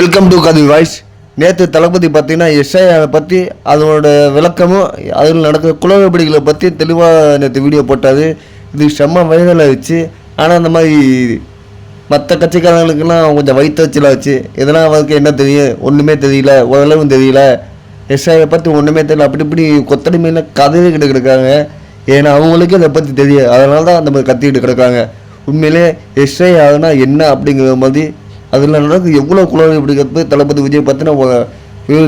Welcome to கதி voice நேற்று தளபதி பார்த்தீங்கன்னா எஸ்ஐயை பற்றி அதனோட விளக்கமும் அதில் நடக்கிற குலவெப்படிகளை பற்றி தெளிவாக நேற்று வீடியோ போட்டாது இது செம்ம வயதில் வச்சு ஆனால் அந்த மாதிரி மற்ற கட்சிக்காரங்களுக்கெல்லாம் கொஞ்சம் வயிற்று வச்சுலாம் வச்சு இதெல்லாம் அவருக்கு என்ன தெரியும்? ஒன்றுமே தெரியல. ஓரளவும் தெரியல. எஸ்ஐயை பற்றி ஒன்றுமே தெரியல. அப்படி இப்படி கொத்தடிமையில் கதையை கதையே கிட்ட கிடக்காங்க. ஏன்னா அவங்களுக்கே அதை பற்றி தெரியும் அதனால தான் அந்த மாதிரி கத்திக்கிட்டு கிடக்காங்க. உண்மையிலே எஸ்ஐ ஆகுனா என்ன அப்படிங்கிற மாதிரி அதில் நடக்கு எவ்வளோ குளம் இப்படிங்கிறது தளபதி விஜய் பற்றின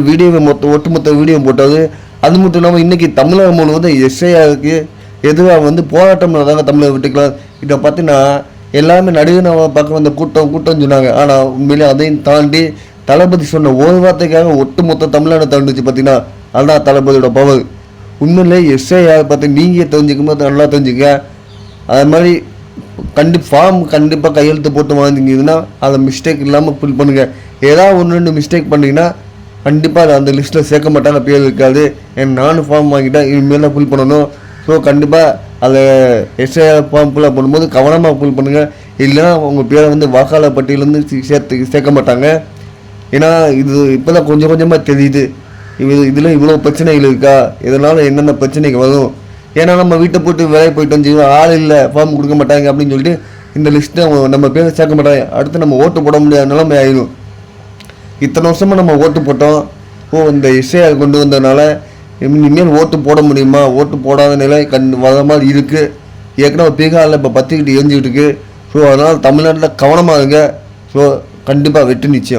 வீடியோவை மொத்த ஒட்டுமொத்த வீடியோ போட்டது அது மட்டும் இல்லாமல் இன்றைக்கி தமிழகம் முழுவதும் எஸ்ஐஆருக்கு எதுவாக வந்து போராட்டம் தாங்க தமிழக விட்டுக்கலாம் இதை பார்த்தீங்கன்னா எல்லாமே நடுவே நம்ம பார்க்க வந்த கூட்டம் கூட்டம்னு சொன்னாங்க. ஆனால் உண்மையிலே அதையும் தாண்டி தளபதி சொன்ன ஒரு வார்த்தைக்காக ஒட்டுமொத்த தமிழ்நாடு தாண்டிச்சு பார்த்தீங்கன்னா அதான் தளபதியோட பவர். உண்மையிலே எஸ்ஐஆர் பார்த்து நீங்கள் தெரிஞ்சுக்கும் போது நல்லா தெரிஞ்சுக்க அது மாதிரி கண்டி ஃபார்ம் கண்டிப்பாக கையெழுத்து போட்டு வாங்கிங்கன்னா அதை மிஸ்டேக் இல்லாமல் ஃபில் பண்ணுங்கள் ஏதாவது ஒன்று ரெண்டு மிஸ்டேக் பண்ணிங்கன்னா கண்டிப்பாக அதை அந்த லிஸ்ட்டில் சேர்க்க மாட்டாங்க பேர் இருக்காது. ஏன் நானும் ஃபார்ம் வாங்கிட்டேன் இனிமேல் தான் ஃபில் பண்ணணும். ஸோ கண்டிப்பாக அதை எஸ்ஐஆர் ஃபார்ம் ஃபுல்லாக பண்ணும்போது கவனமாக ஃபில் பண்ணுங்கள் இல்லைன்னா உங்கள் பேரை வந்து வாக்காளர் பட்டியலேருந்து சேர்த்து சேர்க்க மாட்டாங்க. ஏன்னா இது இப்போ தான் கொஞ்சம் கொஞ்சமாக தெரியுது. இது இதில் இவ்வளோ பிரச்சனைகள் இருக்கா? இதனால் என்னென்ன பிரச்சனைகள் வரும்? ஏன்னா நம்ம வீட்டை போட்டு வேலைக்கு போயிட்டு வந்து ஆள் இல்லை ஃபார்ம் கொடுக்க மாட்டாங்க அப்படின்னு சொல்லிட்டு இந்த லிஸ்ட்டை நம்ம பேர் சேர்க்க மாட்டாங்க. அடுத்து நம்ம ஓட்டு போட முடியாத நிலைமை ஆயிடும் இத்தனை வருஷமாக நம்ம ஓட்டு போட்டோம். ஓ இந்த இசையை கொண்டு வந்ததுனால இனிமேல் ஓட்டு போட முடியுமா? ஓட்டு போடாத நிலை கண் வர மாதிரி இருக்குது ஏற்கனவே பீகாரில் இப்போ பத்திக்கிட்டு எரிஞ்சிக்கிட்டு இருக்குது ஸோ அதனால் தமிழ்நாட்டில் கவனமாக இருங்க. ஸோ கண்டிப்பாக வெற்றி நிச்சயம்.